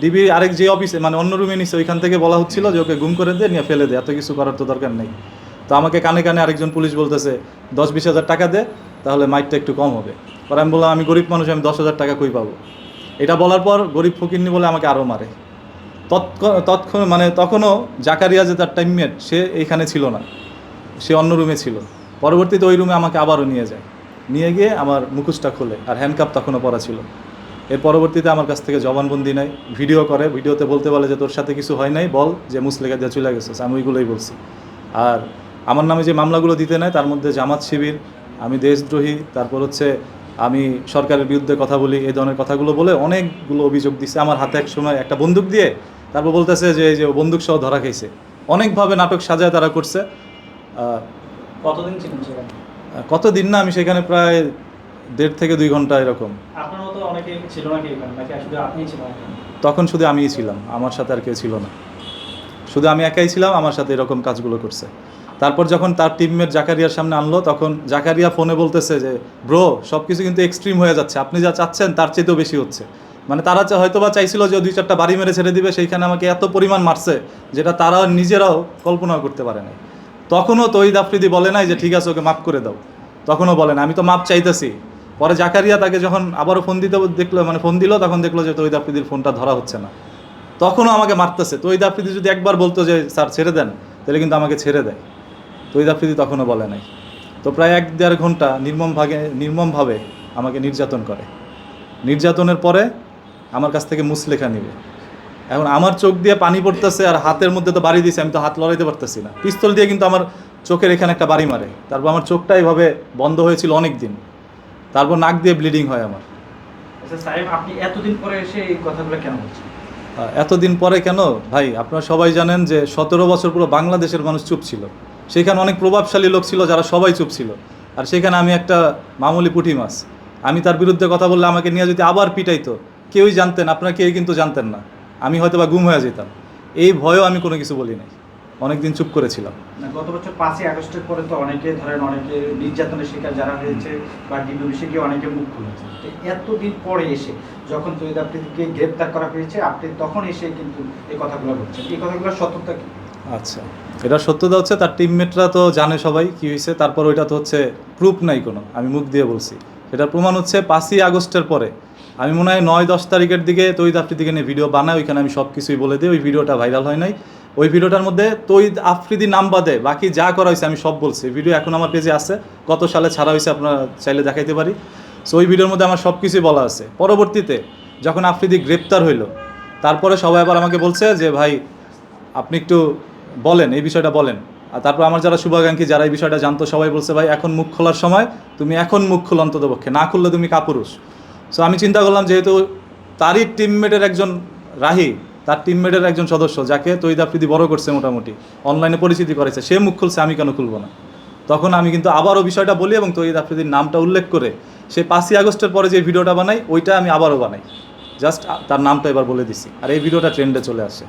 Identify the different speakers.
Speaker 1: DB আরেক যে অফিসে মানে অন্য রুমে নিছে, ওইখান থেকে বলা হচ্ছিল যে ওকে গুম করে দে, নিয়ে ফেলে দে, এত কিছু করার তো দরকার নেই। তো আমাকে কানে কানে আরেকজন পুলিশ বলতেছে, দশ বিশ হাজার টাকা দে, তাহলে মাইটটা একটু কম হবে। পরে আমি বললাম, আমি গরিব মানুষ, আমি দশ হাজার টাকা কই পাবো? এটা বলার পর গরিব ফকিরনি বলে আমাকে আরও মারে। তৎক্ষ- তৎক্ষণ মানে তখনও জাকারিয়া যে তার টাইমমেট সে এইখানে ছিল না। সে অন্য রুমে ছিল। পরবর্তীতে ওই রুমে আমাকে আবারও নিয়ে যায়। নিয়ে গিয়ে আমার মুখোশটা খোলে, আর হ্যান্ডকাপ তখনও পরা ছিল। এর পরবর্তীতে আমার কাছ থেকে জবানবন্দি নেয় ভিডিও করে ভিডিওতে বলতে বলে যে তোর সাথে কিছু হয় নাই বল যে মুসলেখা দিয়ে চলে গেছে। আমি ওইগুলোই বলছি। আর আমার নামে যে মামলাগুলো দিতে নেয় তার মধ্যে জামাত শিবির আমি দেশদ্রোহী তারপর হচ্ছে আমি সরকারের বিরুদ্ধে কথা বলি এই ধরনের কথাগুলো বলে অনেকগুলো অভিযোগ দিচ্ছে আমার হাতে এক সময় একটা বন্দুক দিয়ে তারপর বলতেছে যে এই যে বন্দুক সহ ধরা খাইছে। অনেকভাবে নাটক সাজায় তারা করছে।
Speaker 2: কতদিন ছিলেন
Speaker 1: কতদিন না আমি সেখানে প্রায় দেড় থেকে দুই ঘণ্টা এরকম।
Speaker 2: অনেকে ছিল নাকি শুধু ছিলেন
Speaker 1: তখন শুধু আমিই ছিলাম, আমার সাথে আর কেউ ছিল না। শুধু আমি একাই ছিলাম, আমার সাথে এরকম কাজগুলো করছে। তারপর যখন তার টিমমেট জাকারিয়ার সামনে আনলো, তখন জাকারিয়া ফোনে বলতেছে যে ব্রো সব কিছু কিন্তু এক্সট্রিম হয়ে যাচ্ছে। আপনি যা চাচ্ছেন, তার চেয়েতেও বেশি হচ্ছে। মানে তারা হয়তো বা চাইছিল যে দুই চারটা বাড়ি মেরে ছেড়ে দিবে, সেইখানে আমাকে এত পরিমাণ মারছে, যেটা তারা নিজেরাও কল্পনাও করতে পারে নাই। তখনও তহিদ আফ্রিদি বলে নাই যে, ঠিক আছে, ওকে মাফ করে দাও। তখনও বলে না আমি তো মাপ চাইতেছি। পরে জাকারিয়া তাকে যখন আবারও ফোন দিতে দেখল মানে ফোন দিল, তখন দেখল যে তহিদ আফ্রিদির ফোনটা ধরা হচ্ছে না। তখনও আমাকে মারতেছে। তহিদ আফ্রিদি যদি একবার বলতো যে, স্যার, ছেড়ে দেন, তাহলে কিন্তু আমাকে ছেড়ে দেয়। তহিদ আফ্রিদি তখনও বলে নাই। তো প্রায় এক দেড় ঘণ্টা নির্মম ভাগে, নির্মমভাবে আমাকে নির্যাতন করে। নির্যাতনের পরে আমার কাছ থেকে মুসলেখা নিবে। এখন আমার চোখ দিয়ে পানি পড়তেছে আর হাতের মধ্যে তো বাড়ি দিয়েছে আমি তো হাত লড়াইতে পারতেছি না। পিস্তল দিয়ে কিন্তু আমার চোখের এখানে একটা বাড়ি মারে। তারপর আমার চোখটা এইভাবে বন্ধ হয়েছিল অনেক দিন তারপর নাক দিয়ে ব্লিডিং হয় আমার।
Speaker 2: আচ্ছা আপনি এতদিন পরে এসে এই কথাগুলো কেন বলছেন?
Speaker 1: এতদিন পরে কেন? ভাই আপনারা সবাই জানেন যে সতেরো বছর পুরো বাংলাদেশের মানুষ চুপ ছিল। সেখানে অনেক প্রভাবশালী লোক ছিল যারা সবাই চুপ ছিল। আর সেখানে আমি একটা মামুলি পুঁটি মাছ। আমি তার বিরুদ্ধে কথা বললে আমাকে নিয়ে যদি আবার পিটাইতো কেউই জানতেন আপনারা কেউ কিন্তু জানতেন না। আমি হয়তো বা গুম হয়ে যেতাম। এই ভয়েও আমি কোনো কিছু বলি নাই। অনেকদিন চুপ করেছিলাম।
Speaker 2: গত বছর পাঁচই আগস্টের পরে তো অনেকে ধরেন অনেকে নির্যাতনের শিকার যারা হয়েছে বা ডিবিসে গিয়ে অনেকে মুখ খুলেছে। এতদিন পরে এসে যখন তৈরি আপনাদেরকে গ্রেপ্তার করা হয়েছে আপনি তখন এসে কিন্তু এই কথাগুলো বলছেন। এই কথাগুলো সত্যতা কি?
Speaker 1: আচ্ছা এটা সত্যতা হচ্ছে তার টিমমেটরা তো জানে সবাই কি হয়েছে তারপর ওইটা তো হচ্ছে প্রুফ নাই কোনো আমি মুখ দিয়ে বলছি। সেটার প্রমাণ হচ্ছে পাঁচই আগস্টের পরে। আমি মনে হয় নয় দশ তারিখের দিকে তৈদ আফ্রিদিকে নিয়ে ভিডিও বানাই ওইখানে আমি সব কিছুই বলে দিই ওই ভিডিওটা ভাইরাল হয় নাই। ওই ভিডিওটার মধ্যে তৈদ আফ্রিদি নাম বাদে, বাকি যা করা হয়েছে আমি সব বলছি। ভিডিও এখন আমার পেজে আছে কত সালে ছাড়া হয়েছে, আপনারা চাইলে দেখাইতে পারি। সো ওই ভিডিওর মধ্যে আমার সব কিছুই বলা আছে। পরবর্তীতে যখন আফ্রিদি গ্রেপ্তার হইল, তারপরে সবাই আবার আমাকে বলছে যে, ভাই, আপনি একটু বলেন, এই বিষয়টা বলেন। আর তারপর আমার যারা শুভাকাঙ্ক্ষী, যারা এই বিষয়টা জানতো, সবাই বলছে, ভাই, এখন মুখ খোলার সময়, তুমি এখন মুখ খোলো অন্তত পক্ষে না খুললে তুমি কাপুরুষ। সো আমি চিন্তা করলাম, যেহেতু তারই টিমমেটের একজন রাহি তার টিমমেটের একজন সদস্য, যাকে তৈদ আফ্রিদি বড় করছে মোটামুটি অনলাইনে পরিচিতি করেছে, সে মুখ খুলছে, আমি কেন খুলবো না? তখন আমি কিন্তু আবারও বিষয়টা বলি এবং তৈদ আফ্রিদির নামটা উল্লেখ করে, সে পাঁচই আগস্টের পরে যে ভিডিওটা বানাই, ওইটা আমি আবারও বানাই। জাস্ট তার নামটা এবার বলে দিছি আর এই ভিডিওটা ট্রেন্ডে চলে আসে।